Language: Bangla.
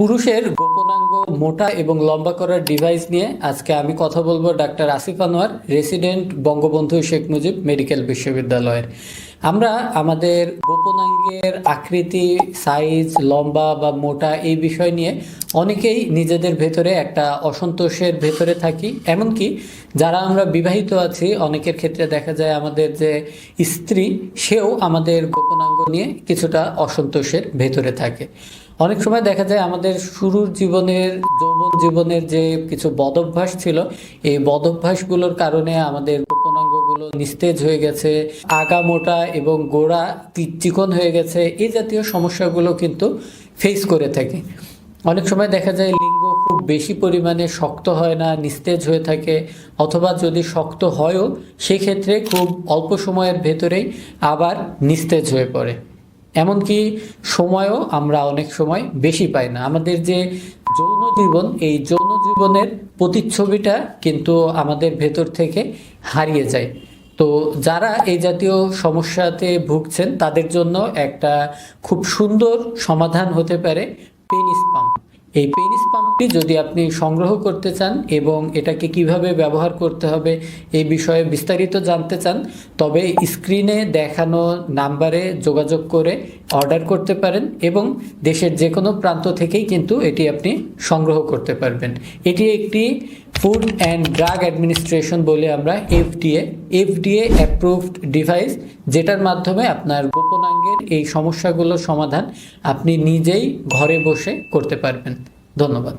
পুরুষের গোপনাঙ্গ, মোটা এবং লম্বা করার ডিভাইস নিয়ে আজকে আমি কথা বলব doctor Asif Anwar resident Bangabandhu Sheikh Mujib medical বিশ্ববিদ্যালয়ের। আমরা আমাদের গোপনাঙ্গের আকৃতি সাইজ লম্বা বা মোটা এই বিষয় নিয়ে অনেকেই নিজেদের ভেতরে একটা অসন্তোষের ভেতরে থাকি। এমনকি যারা আমরা বিবাহিত আছি, অনেকের ক্ষেত্রে দেখা যায় আমাদের যে স্ত্রী, সেও আমাদের গোপনাঙ্গ নিয়ে কিছুটা অসন্তোষের ভেতরে থাকে। অনেক সময় দেখা যায় আমাদের শুরুর জীবনের, যৌবন জীবনের যে কিছু বদভ্যাস ছিল, এই বদভ্যাসগুলোর কারণে আমাদের গোপনাঙ্গগুলো নিস্তেজ হয়ে গেছে, আগা মোটা এবং গোড়া চিকন হয়ে গেছে, এই জাতীয় সমস্যাগুলো কিন্তু ফেস করে থাকে। অনেক সময় দেখা যায় লিঙ্গ খুব বেশি পরিমাণে শক্ত হয় না, নিস্তেজ হয়ে থাকে, অথবা যদি শক্ত হয়ও, সেক্ষেত্রে খুব অল্প সময়ের ভেতরেই আবার নিস্তেজ হয়ে পড়ে। এমনকি সময়ও আমরা অনেক সময় বেশি পাই না। আমাদের যে যৌন জীবন এই যৌন জীবনের প্রতিচ্ছবিটা কিন্তু আমাদের ভেতর থেকে হারিয়ে যায়। তো যারা এই জাতীয় সমস্যাতে ভুগছেন, তাদের জন্য একটা খুব সুন্দর সমাধান হতে পারে পেনিস পাম্প। এই পেনিস পাম্পটি যদি আপনি সংগ্রহ করতে চান এবং এটাকে কীভাবে ব্যবহার করতে হবে এই বিষয়ে বিস্তারিত জানতে চান, তবে স্ক্রিনে দেখানো নাম্বারে যোগাযোগ করে অর্ডার করতে পারেন এবং দেশের যে কোনো প্রান্ত থেকেই কিন্তু এটি আপনি সংগ্রহ করতে পারবেন। এটি একটি ফুড অ্যান্ড ড্রাগ অ্যাডমিনিস্ট্রেশন বলে আমরা এফডিএ এফডিএ অ্যাপ্রুভড ডিভাইস যেটার মাধ্যমে আপনার গোপনাঙ্গের এই সমস্যাগুলোর সমাধান আপনি নিজেই ঘরে বসে করতে পারবেন। ধন্যবাদ।